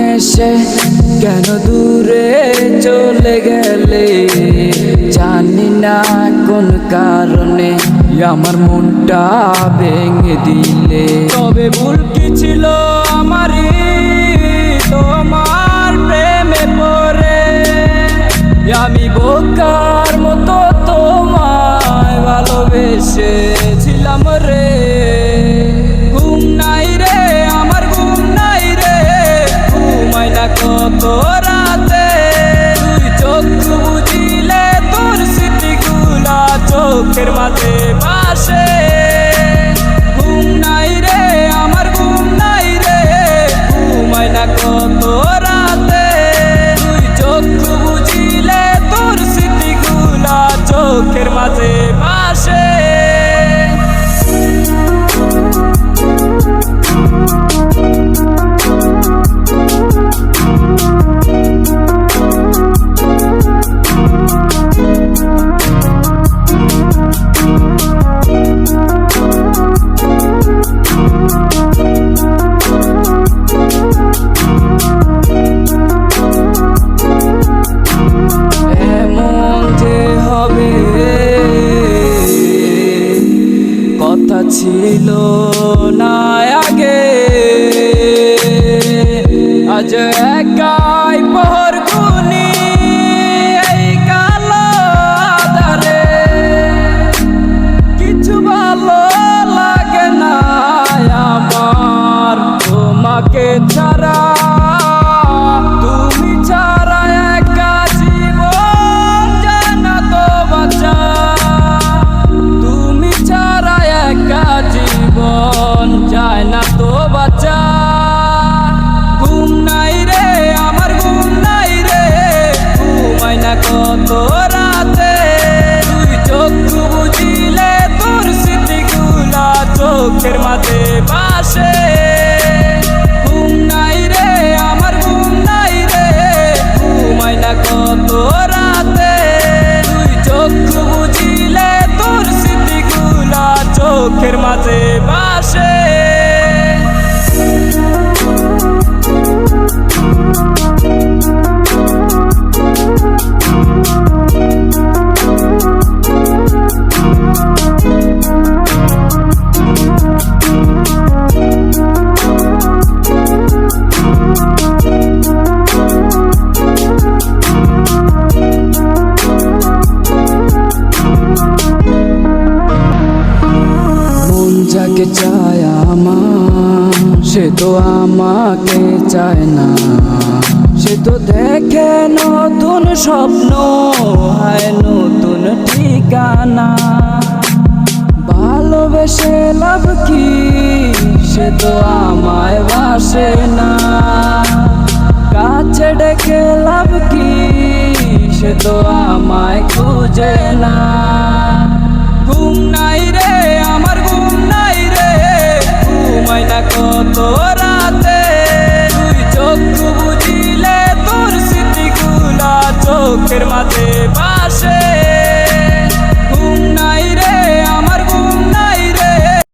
এসে কেন দূরে চলে গেলে? জানি না কোন কারণে আমার মনটা ভেঙে দিলে। তবে ভুল কি ছিল আমারই? তোমার প্রেমে পড়ে। আমি বোকার মতো তোমায় ভালোবেসেছিলাম রে। চোখের মাঝে ছিল না আগে। আজ একাই পর গুনি এই কালো আধারে। কিছু ভালো লাগে না আমার। তোমাকে ছাড়া যাকে চায় আমার, সে তো আমাকে চায় না। সে তো দেখে নতুন স্বপ্ন, হয় নতুন ঠিকানা। ভালোবেসে লাভ কি, সে তো আমায় বাসে না। কাছে ডেকে লাভ কি, সে তো আমায় খুঁজে না। চোখের মাঝে বাসে